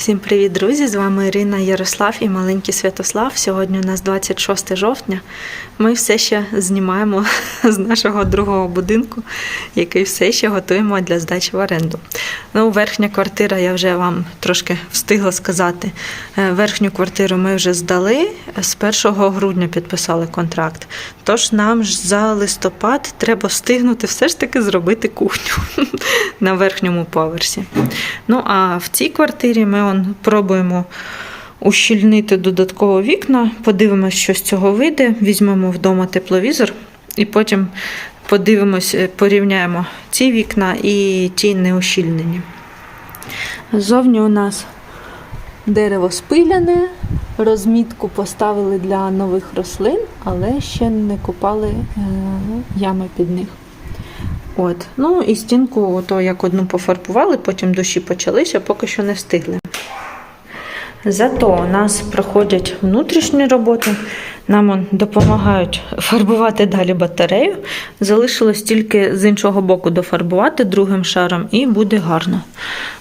Всім привіт, друзі! З вами Ірина Ярослав і маленький Святослав. Сьогодні у нас 26 жовтня. Ми все ще знімаємо з нашого другого будинку, який все ще готуємо для здачі в оренду. Ну, верхня квартира, я вже вам трошки встигла сказати. Е, Верхню квартиру ми вже здали. З 1 грудня підписали контракт. Тож нам ж за листопад треба встигнути все ж таки зробити кухню на верхньому поверсі. Ну а в цій квартирі ми он, пробуємо ущільнити додатково вікна, подивимося, що з цього вийде, візьмемо вдома тепловізор і потім подивимось, е, порівняємо ці вікна і ті неущільнені. Ззовні у нас дерево спиляне, розмітку поставили для нових рослин, але ще не купали е, ями під них. От. Ну і стінку, ото як одну пофарбували, потім дощі почалися, поки що не встигли. Зато у нас проходять внутрішні роботи, нам допомагають фарбувати далі батарею. Залишилось тільки з іншого боку дофарбувати другим шаром, і буде гарно.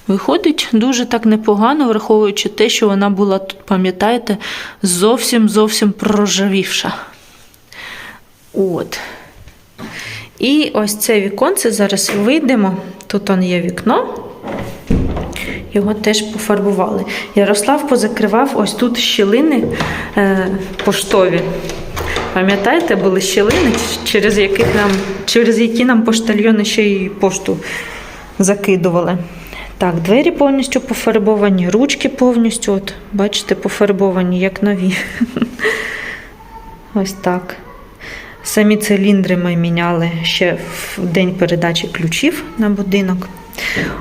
Виходить дуже так непогано, враховуючи те, що вона була тут, пам'ятаєте, зовсім зовсім проржавівша. От. І ось це віконце зараз вийдемо. Тут є вікно. Його теж пофарбували. Ярослав позакривав ось тут щілини е, поштові. Пам'ятаєте, були щілини, через, яких нам, через які нам поштальйони ще й пошту закидували. Так, двері повністю пофарбовані, ручки повністю, от, бачите, пофарбовані, як нові. Ось так. Самі циліндри ми міняли ще в день передачі ключів на будинок.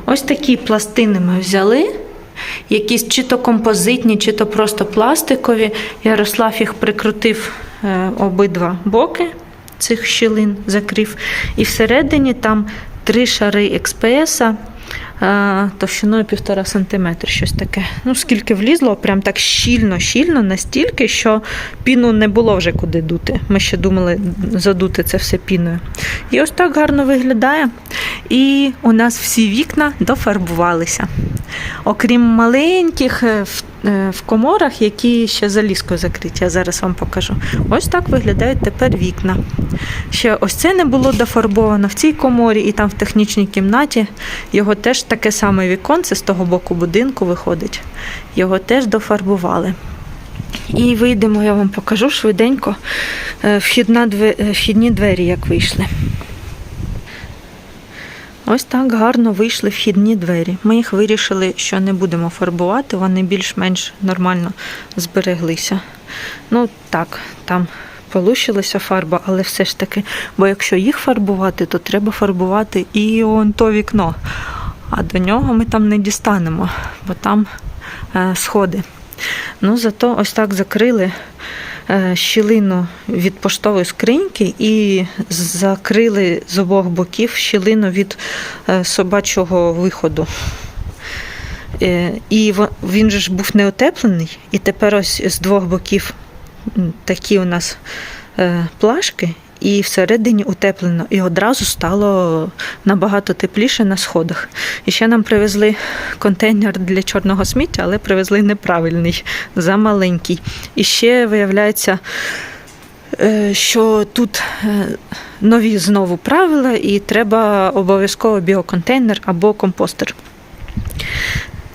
Ось такі пластини ми взяли. Якісь чи то композитні, чи то просто пластикові. Ярослав їх прикрутив е, обидва боки цих щілин, закрив. І всередині там три шари е, товщиною півтора сантиметра щось таке. Ну, скільки влізло, прям так щільно, щільно, настільки, що піну не було вже куди дути. Ми ще думали задути це все піною. І ось так гарно виглядає. І у нас всі вікна дофарбувалися. Окрім маленьких е, е, в коморах, які ще залізкою закриті, я зараз вам покажу. Ось так виглядають тепер вікна. Ще ось це не було дофарбовано в цій коморі і там в технічній кімнаті. Його теж таке саме віконце з того боку будинку виходить. Його теж дофарбували. І вийдемо, я вам покажу швиденько е, е, вхідні двері, як вийшли. Ось так гарно вийшли вхідні двері. Ми їх вирішили, що не будемо фарбувати, вони більш-менш нормально збереглися. Ну так, там полущилася фарба, але все ж таки, бо якщо їх фарбувати, то треба фарбувати і он то вікно. А до нього ми там не дістанемо, бо там е, сходи. Ну, зато ось так закрили щілину від поштової скриньки і закрили з обох боків щілину від е, собачого виходу. Е, І він же ж був неотеплений, і тепер ось з двох боків такі у нас е, плашки, і всередині утеплено. І одразу стало набагато тепліше на сходах. І ще нам привезли контейнер для чорного сміття, але привезли неправильний, замаленький. І ще виявляється, е, що тут е, нові знову правила, і треба обов'язково біоконтейнер або компостер.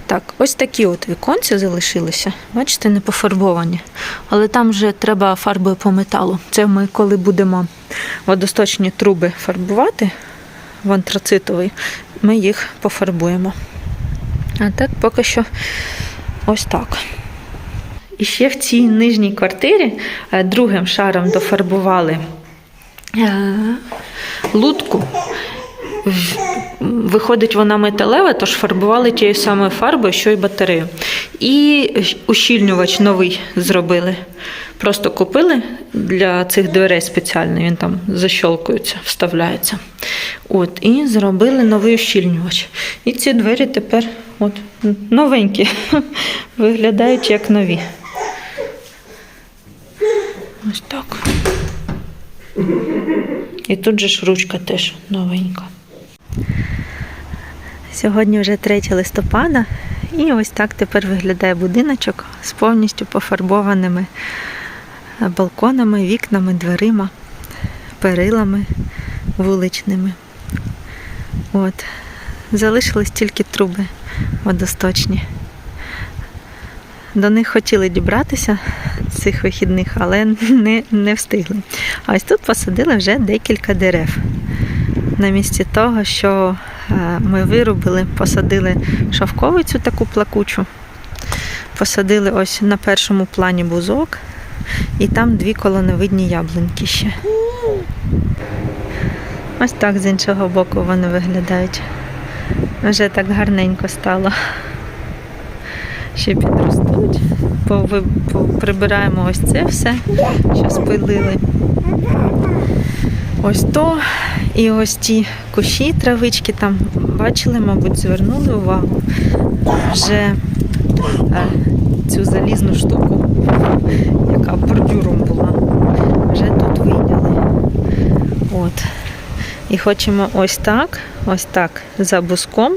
Так, ось такі от віконці залишилися. Бачите, не пофарбовані. Але там вже треба фарбою по металу. Це ми, коли будемо водосточні труби фарбувати в антрацитовий, ми їх пофарбуємо. А так поки що ось так. І ще в цій нижній квартирі е, другим шаром дофарбували е, лутку. Виходить, вона металева, тож фарбували тією самою фарбою, що й батарею. І ущільнювач новий зробили. Просто купили для цих дверей спеціально, він там защолкується, вставляється. От, і зробили новий ущільнювач. І ці двері тепер от, новенькі, виглядають як нові. Ось так. І тут же ж ручка теж новенька. Сьогодні вже 3 листопада, І ось так тепер виглядає будиночок з повністю пофарбованими е, балконами, вікнами, дверима, перилами вуличними. От. Залишились тільки труби водосточні. До них хотіли дібратися цих вихідних, але не, не встигли. А ось тут посадили вже декілька дерев. На місці того, що е, ми вирубили, посадили шовковицю таку плакучу, посадили ось на першому плані бузок, і там дві колоновидні яблуньки ще. Ось так з іншого боку вони виглядають. Вже так гарненько стало. Ще підростуть. Прибираємо ось це все, що спилили. Ось то. І ось ті кущі, травички там бачили, мабуть, звернули увагу. Вже е, цю залізну штуку, яка бордюром була, вже тут вийняли. От. І хочемо ось так, ось так, за буском,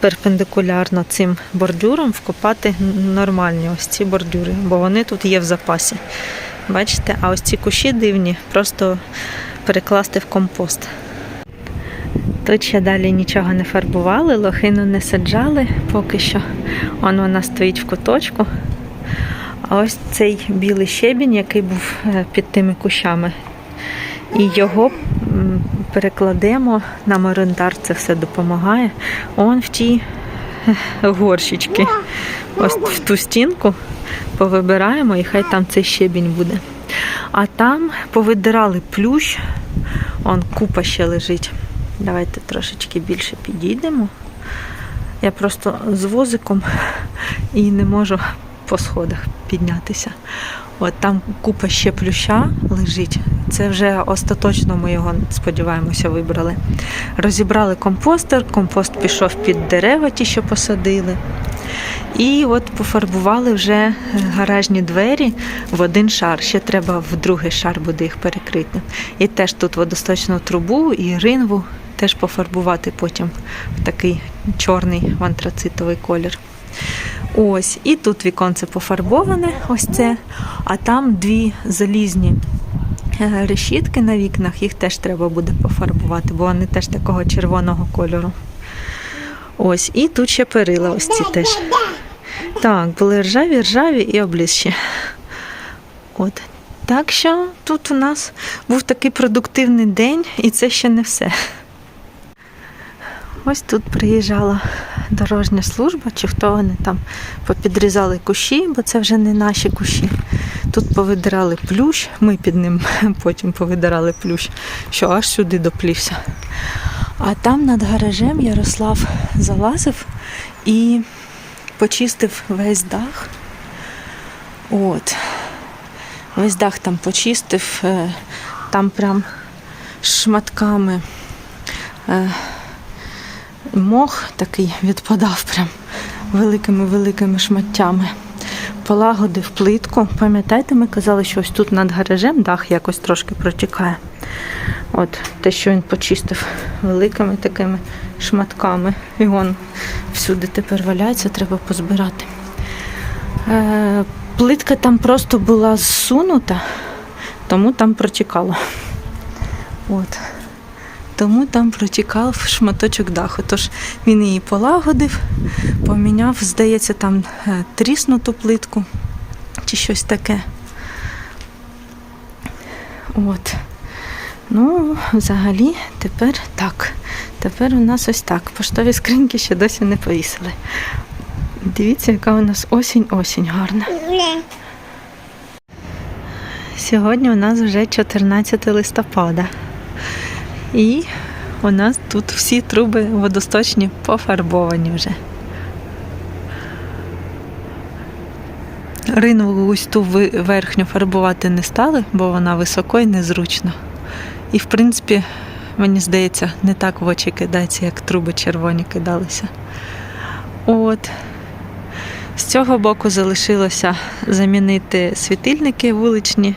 перпендикулярно цим бордюром вкопати нормальні ось ці бордюри, бо вони тут є в запасі. Бачите, а ось ці кущі дивні, просто перекласти в компост. Тут ще далі нічого не фарбували, лохину не саджали поки що. Он вона стоїть в куточку. А ось цей білий щебінь, який був е, під тими кущами. І його перекладемо на орендар, це все допомагає. Он в ті е, горщички. Ось в ту стінку повибираємо і хай там цей щебінь буде. А там повидирали плющ, он купа ще лежить. Давайте трошечки більше підійдемо. Я просто з возиком і не можу по сходах піднятися. От там купа ще плюща лежить. Це вже остаточно ми його, сподіваємося, вибрали. Розібрали компостер, компост пішов під дерева, ті, що посадили. І от пофарбували вже гаражні двері в один шар. Ще треба в другий шар буде їх перекрити. І теж тут водосточну трубу і ринву теж пофарбувати потім в такий чорний в антрацитовий колір. Ось, і тут віконце пофарбоване, ось це, а там дві залізні е, решітки на вікнах, їх теж треба буде пофарбувати, бо вони теж такого червоного кольору. Ось, і тут ще перила ось ці теж. Так, були ржаві, ржаві і облізші. От. Так що тут у нас був такий продуктивний день, і це ще не все. Ось тут приїжджала дорожня служба, чи хто вони там попідрізали кущі, бо це вже не наші кущі. Тут повидирали плющ, ми під ним потім повидирали плющ, що аж сюди доплівся. А там над гаражем Ярослав залазив і почистив весь дах. От. Весь дах там почистив, е, там прям шматками. Мох такий відпадав прям великими-великими шматтями. Полагодив плитку. Пам'ятаєте, ми казали, що ось тут над гаражем дах якось трошки протікає. От те, що він почистив великими такими шматками. І вон всюди тепер валяється, треба позбирати. Е, плитка там просто була зсунута, тому там протікало. От тому там протікав шматочок даху. Тож він її полагодив, поміняв, здається, там е, тріснуту плитку чи щось таке. От. Ну, взагалі, тепер так. Тепер у нас ось так. Поштові скриньки ще досі не повісили. Дивіться, яка у нас осінь-осінь гарна. Сьогодні у нас вже 14 листопада. І у нас тут всі труби водосточні пофарбовані вже. Ринву ось ту верхню фарбувати не стали, бо вона високо і незручно. І в принципі, мені здається, не так в очі кидається, як труби червоні кидалися. От. З цього боку залишилося замінити світильники вуличні,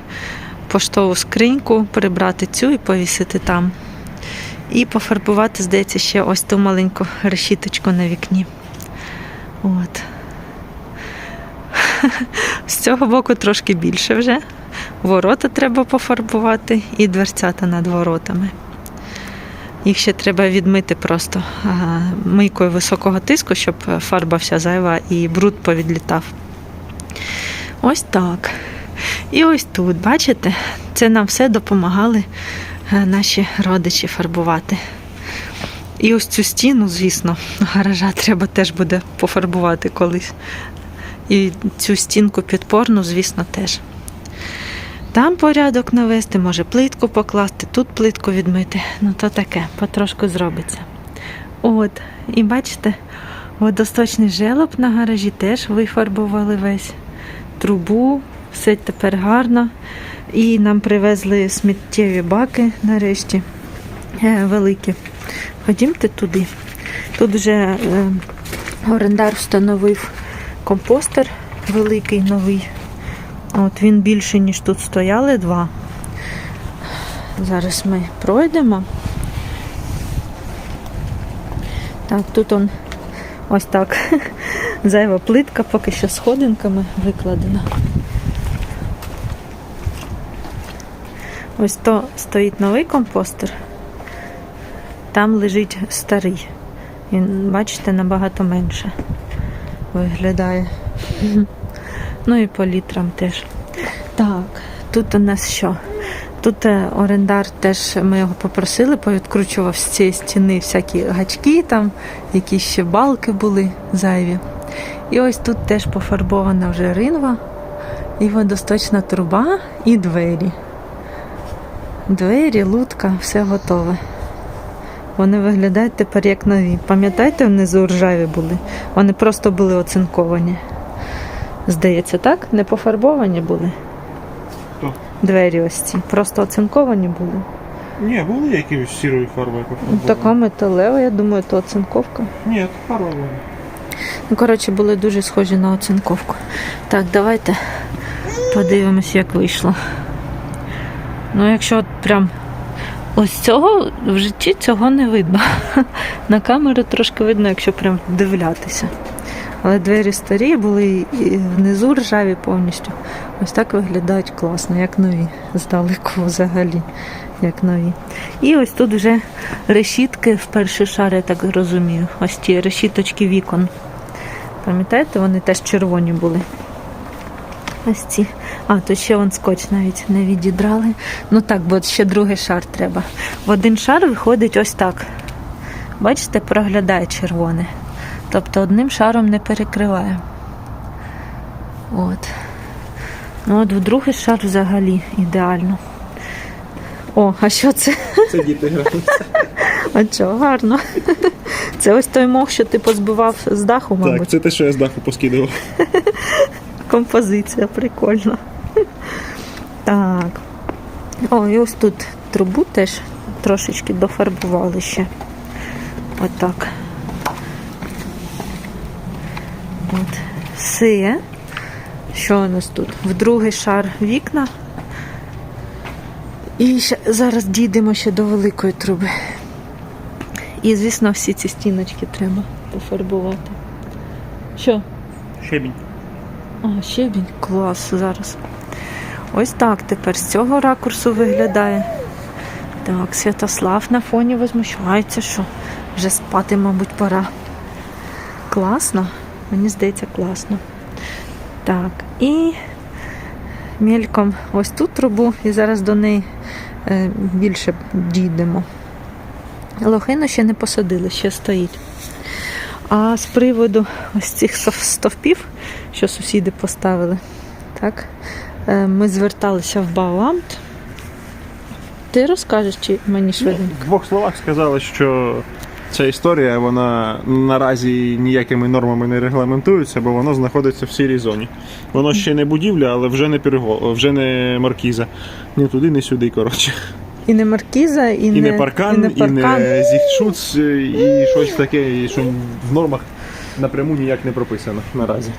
поштову скриньку, прибрати цю і повісити там. І пофарбувати, здається, ще ось ту маленьку решіточку на вікні. От. З цього боку трошки більше вже. Ворота треба пофарбувати і дверцята над воротами. Їх ще треба відмити просто мийкою високого тиску, щоб фарба вся зайва і бруд повідлітав. Ось так. І ось тут, бачите, це нам все допомагали наші родичі фарбувати. І ось цю стіну, звісно, гаража треба теж буде пофарбувати колись. І цю стінку підпорну, звісно, теж. Там порядок навести, може плитку покласти, тут плитку відмити. Ну то таке, потрошку зробиться. От, і бачите, водосточний желоб на гаражі теж вифарбували весь трубу, все тепер гарно. І нам привезли сміттєві баки нарешті е, великі. Ходімте туди. Тут вже е, орендар встановив компостер великий новий. От він більше, ніж тут стояли два. Зараз ми пройдемо. Так, тут он ось так. Зайва плитка, поки що сходинками викладена. Ось то стоїть новий компостер. Там лежить старий. Він, бачите, набагато менше виглядає. Ну і по літрам теж. Так, тут у нас що? Тут е, орендар теж ми його попросили, повідкручував з цієї стіни всякі гачки, там, якісь ще балки були зайві. І ось тут теж пофарбована вже ринва, і водосточна труба, і двері. Двері, лутка, все готове. Вони виглядають тепер як нові. Пам'ятаєте, внизу ржаві були? Вони просто були оцинковані. Здається, так? Не пофарбовані були? Хто? Двері ось ці. Просто оцинковані були. Ні, були якісь сірою фарбою. Така металева, я думаю, то оцинковка. Ні, фарба була. Ну, коротше, були дуже схожі на оцинковку. Так, давайте подивимось, як вийшло. Ну, якщо прям ось цього в житті цього не видно. На камеру трошки видно, якщо прям вдивлятися. Але двері старі були і внизу ржаві повністю. Ось так виглядають класно, як нові. Здалеку взагалі, як нові. І ось тут вже решітки в перший шар, я так розумію. Ось ті решіточки вікон. Пам'ятаєте, вони теж червоні були. Ось ці. А, тут ще вон скотч навіть не відідрали. Ну так, бо ще другий шар треба. В один шар виходить ось так. Бачите, проглядає червоне. Тобто одним шаром не перекриває. От. Ну от в другий шар взагалі ідеально. О, а що це? Це діти граються. А чого гарно? Це ось той мох, що ти позбивав з даху, мабуть. Так, це те, що я з даху поскидував. Композиція прикольна. Так. О, і ось тут трубу теж трошечки дофарбували ще. Отак. От. Все. Що у нас тут? В другий шар вікна. І ще, зараз дійдемо ще до великої труби. І, звісно, всі ці стіночки треба пофарбувати. Що? Щебінь. А, щебінь, клас зараз. Ось так тепер з цього ракурсу виглядає. Так, Святослав на фоні возмущається, що вже спати, мабуть, пора. Класно, мені здається, класно. Так, і мельком ось тут трубу, і зараз до неї е, більше дійдемо. Лохину ще не посадили, ще стоїть. А з приводу ось цих стовпів, що сусіди поставили, так, е, ми зверталися в Бауамт. Ти розкажеш чи мені швиденько? В двох словах сказали, що ця історія вона наразі ніякими нормами не регламентується, бо воно знаходиться в сірій зоні. Воно ще не будівля, але вже не перего... вже не маркіза. Ні туди, ні сюди, коротше. І не маркіза, і, І не паркан, і не, і не зіхшуц, і щось таке, що в нормах напряму ніяк не прописано наразі.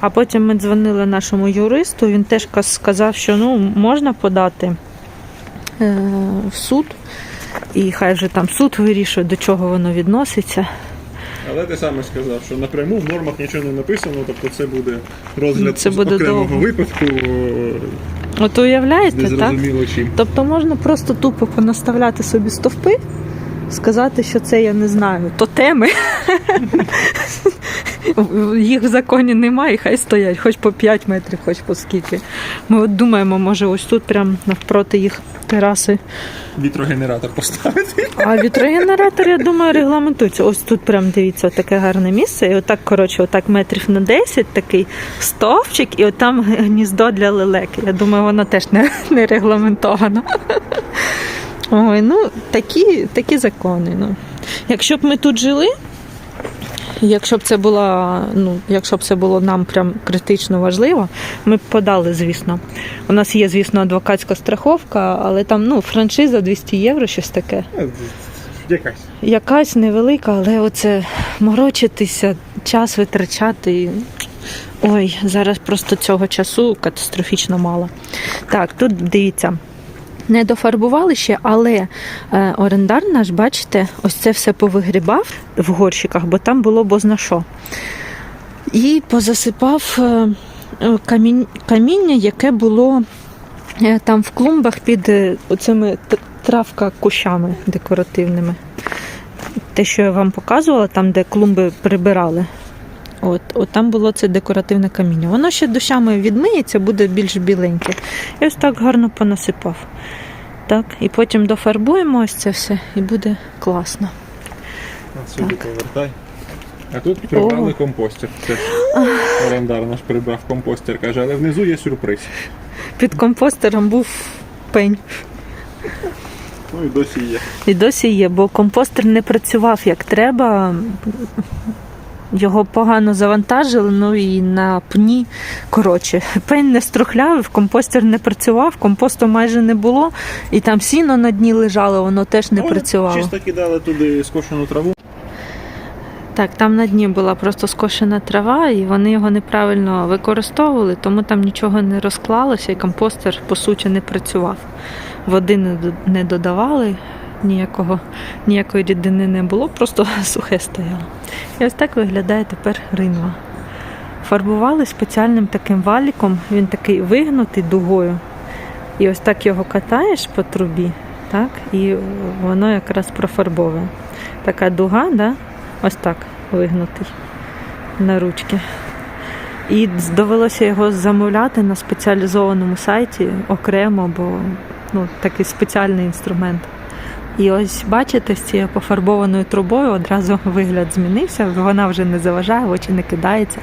А потім ми дзвонили нашому юристу, він теж сказав, що ну, можна подати е, в суд, і хай вже там суд вирішує, до чого воно відноситься. Але ти саме сказав, що напряму в нормах нічого не написано, тобто це буде розгляд Це буде окремого довго. випадку, От уявляєте, так? чим. Тобто можна просто тупо понаставляти собі стовпи, сказати, що це я не знаю, тотеми. Їх в законі немає, хай стоять, хоч по 5 метрів, хоч по скільки. Ми от думаємо, може, ось тут прямо навпроти їх тераси. Вітрогенератор поставити. А вітрогенератор, я думаю, регламентується. Ось тут прям дивіться, таке гарне місце. І отак, коротше, отак метрів на 10 такий стовпчик, і отам гніздо для лелеки. Я думаю, воно теж не, не регламентовано. Ой, ну такі, такі закони. Ну. Якщо б ми тут жили, якщо б це було, ну, якщо б це було нам прям критично важливо, ми б подали, звісно. У нас є, звісно, адвокатська страховка, але там ну, франшиза 200 євро, щось таке. Якась. Якась невелика, але оце морочитися, час витрачати. Ой, зараз просто цього часу катастрофічно мало. Так, тут дивіться. Не дофарбували ще, але е, орендар наш, бачите, ось це все повигрібав в горщиках, бо там було бозна що. І позасипав е, е, каміння, яке було там в клумбах під оцими травка кущами декоративними. Те, що я вам показувала, там, де клумби прибирали. От, от там було це декоративне каміння. Воно ще дощами відмиється, буде більш біленьке. І ось так гарно понасипав. Так, і потім дофарбуємо ось це все, і буде класно. Сюди повертай. А тут прибрали О. компостер. Це ж орендар наш прибрав компостер, каже, але внизу є сюрприз. Під компостером був пень. Ну і досі є. І досі є, бо компостер не працював як треба. Його погано завантажили, ну і на пні. Коротше, пень не струхлявив, компостер не працював, компосту майже не було, і там сіно на дні лежало, воно теж не Ну, працювало. Чисто кидали туди скошену траву. Так, там на дні була просто скошена трава, і вони його неправильно використовували, тому там нічого не розклалося, і компостер по суті не працював. Води не не додавали, ніякого, ніякої рідини не було, просто сухе стояло. І ось так виглядає тепер ринва. Фарбували спеціальним таким валіком, він такий вигнутий дугою. І ось так його катаєш по трубі, так, і воно якраз профарбовує. Така дуга, да? ось так вигнутий на ручки. І довелося його замовляти на спеціалізованому сайті окремо, бо ну, такий спеціальний інструмент. І ось бачите, з цією пофарбованою трубою одразу вигляд змінився, вона вже не заважає, очі не кидається.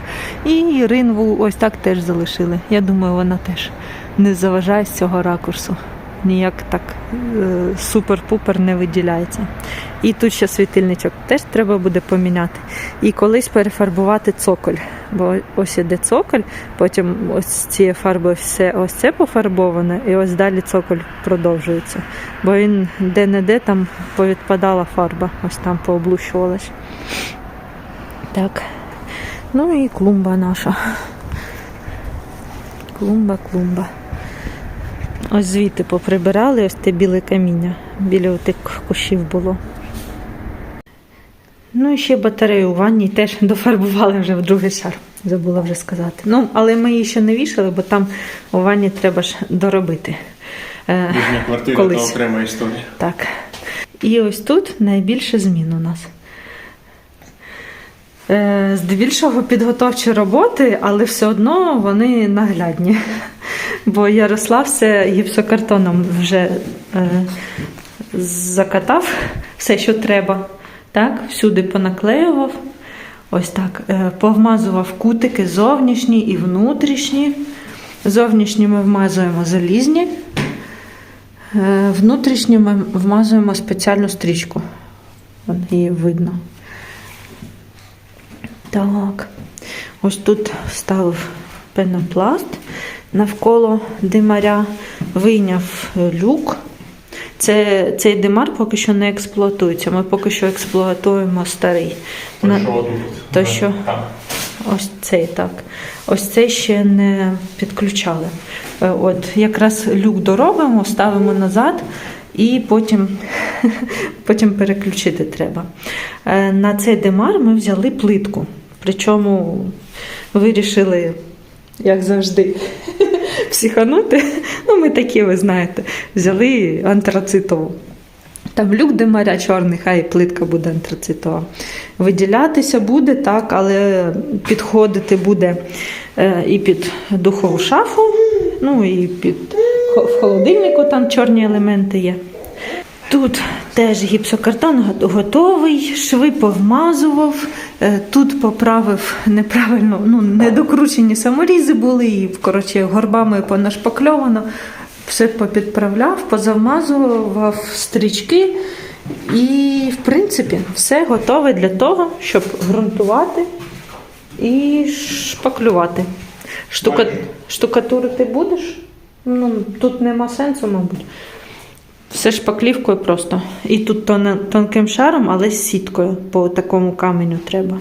І ринву ось так теж залишили. Я думаю, вона теж не заважає з цього ракурсу. Ніяк так е, супер-пупер не виділяється. І тут ще світильничок теж треба буде поміняти. І колись перефарбувати цоколь. Бо ось іде цоколь, потім ось цією фарбою все ось це пофарбоване, і ось далі цоколь продовжується. Бо він де-не-де там повідпадала фарба, ось там пооблущувалась. Так. Ну і клумба наша. Клумба, клумба. Ось звідти поприбирали ось те біле каміння. Біля тих кущів було. Ну і ще батарею у ванні теж дофарбували вже в другий шар. Забула вже сказати. Ну, але ми її ще не вішали, бо там у ванні треба ж доробити. Е, Їхня квартира Колись. то окрема історія. так. І ось тут найбільше змін у нас. Е, Здебільшого підготовчі роботи, але все одно вони наглядні. Бо Ярослав все гіпсокартоном вже е, закатав все, що треба. Так, всюди понаклеював. Ось так. Е, повмазував кутики зовнішні і внутрішні. Зовнішні ми вмазуємо залізні. Е, Внутрішні ми вмазуємо спеціальну стрічку. Вон її видно. Так. Ось тут вставив пенопласт навколо димаря, вийняв е, люк. Це, цей димар поки що не експлуатується. Ми поки що експлуатуємо старий. На- То, що ось цей так. Ось цей ще не підключали. Е, От якраз люк доробимо, ставимо назад і потім, потім переключити треба. Е, На цей демар ми взяли плитку. Причому вирішили, як завжди, психанути. Ну, ми такі, ви знаєте, взяли антрацитову. Там люк демаря чорний, хай плитка буде антрацитова. Виділятися буде так, але підходити буде е, і під духову шафу, ну і під в холодильнику там чорні елементи є. Тут теж гіпсокартон готовий, шви повмазував, е, тут поправив неправильно, ну, недокручені саморізи були, і коротше, горбами понашпакльовано. Все попідправляв, позавмазував стрічки. І, в принципі, все готове для того, щоб ґрунтувати і шпаклювати. Штука... Штукатурити будеш? Ну, тут нема сенсу, мабуть. Все шпаклівкою просто. І тут тон- тонким шаром, але з сіткою по такому каменю треба.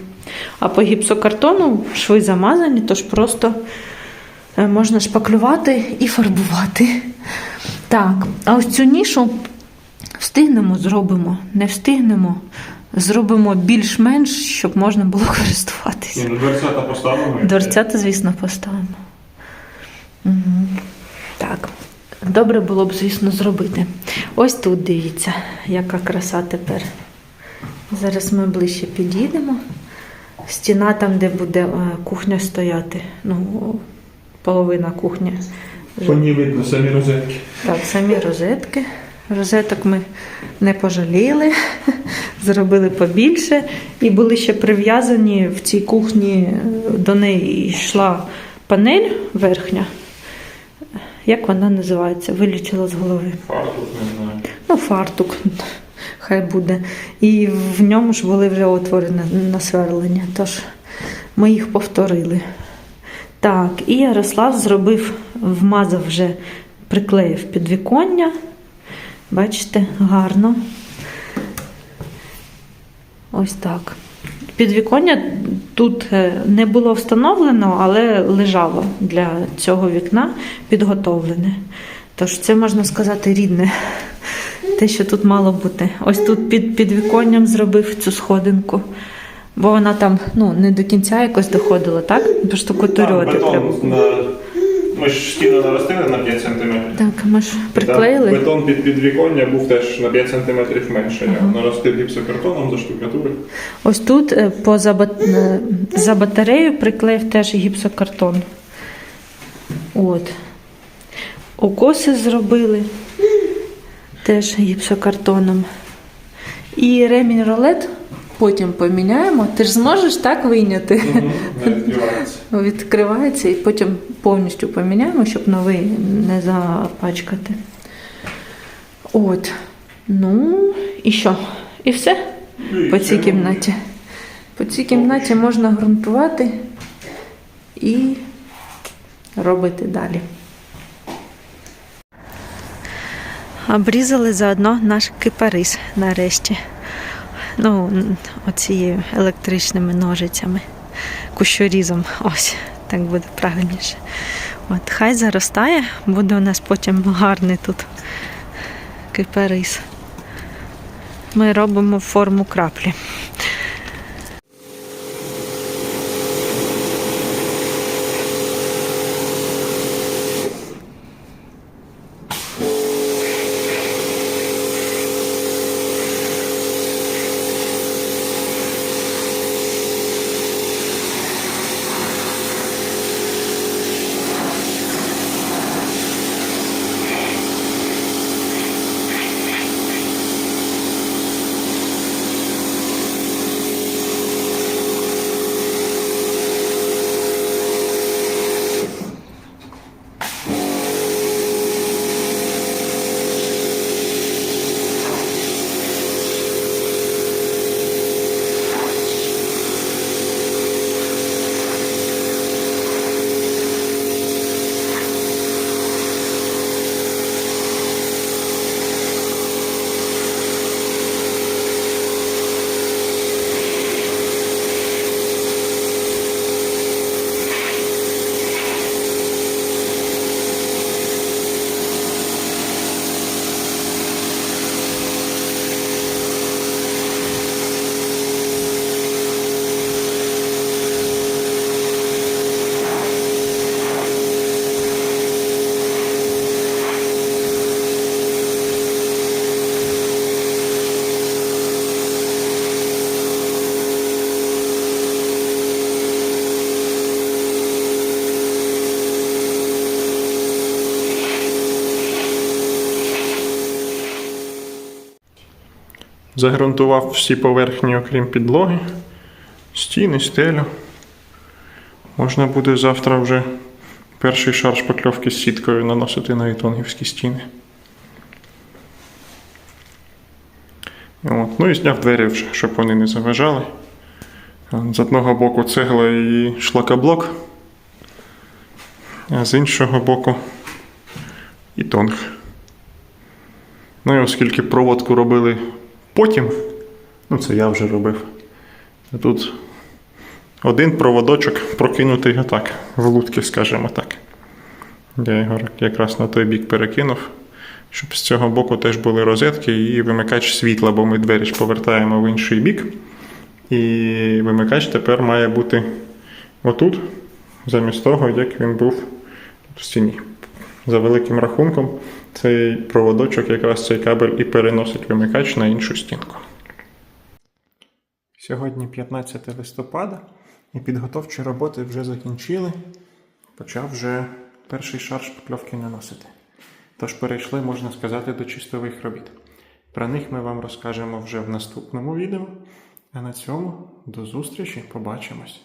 А по гіпсокартону шви замазані, тож просто е, можна шпаклювати і фарбувати. Так, а ось цю нішу встигнемо, зробимо. Не встигнемо, зробимо більш-менш, щоб можна було користуватися. Ну, дверцята поставимо. Дверцята, звісно, поставимо. Угу. Так. Добре було б, звісно, зробити. Ось тут дивіться, яка краса тепер. Зараз ми ближче підійдемо. Стіна там, де буде е, кухня стояти. Ну, половина кухні. По ній видно самі розетки. Так, самі розетки. Розеток ми не пожаліли, зробили побільше. І були ще прив'язані в цій кухні, е, до неї йшла панель верхня. Як вона називається? Вилічила з голови. Фартук, не знаю. Ну, фартук, хай буде. І в ньому ж були вже отвори на, на сверлення, тож ми їх повторили. Так, і Ярослав зробив, вмазав вже, приклеїв підвіконня. Бачите, гарно. Ось так. Підвіконня тут е, не було встановлено, але лежало для цього вікна підготовлене. Тож це можна сказати рідне. Те, що тут мало бути. Ось тут під підвіконням зробив цю сходинку. Бо вона там ну, не до кінця якось доходила, так? Бо штукатурювати треба. Ми ж стіну наростили на 5 см. Так, ми ж приклеїли. Бетон під підвіконня був теж на 5 см менше. Я наростив гіпсокартоном, заштукатурив. Ось тут е, поза бат- е, за батарею приклеїв теж гіпсокартон. От. Укоси зробили теж гіпсокартоном. І ремінь ролет потім поміняємо. Ти ж зможеш так вийняти? Відкривається. Відкривається і потім повністю поміняємо, щоб новий не запачкати. От. Ну, і що? І все? Ну, і по цій кімнаті. По цій кімнаті можна ґрунтувати і робити далі. Обрізали заодно наш кипарис нарешті. Ну, оцією електричними ножицями, кущорізом. Ось, так буде правильніше. От, хай заростає, буде у нас потім гарний тут киперис. Ми робимо форму краплі. Загрунтував всі поверхні, окрім підлоги, стіни, стелю. Можна буде завтра вже перший шар шпакльовки з сіткою наносити на ітонгівські стіни. От. Ну і зняв двері вже, щоб вони не заважали. З одного боку цегла і шлакоблок, а з іншого боку і тонг. Ну і оскільки проводку робили потім, ну це я вже робив. Тут один проводочок прокинутий отак, в лутки, скажімо так. Я його якраз на той бік перекинув, щоб з цього боку теж були розетки і вимикач світла, бо ми двері ж повертаємо в інший бік. І вимикач тепер має бути отут, замість того, як він був в стіні. За великим рахунком, цей проводочок, якраз цей кабель і переносить вимикач на іншу стінку. Сьогодні 15 листопада, і підготовчі роботи вже закінчили. Почав вже перший шар шпакльовки наносити. Тож перейшли, можна сказати, до чистових робіт. Про них ми вам розкажемо вже в наступному відео. А на цьому до зустрічі, побачимось!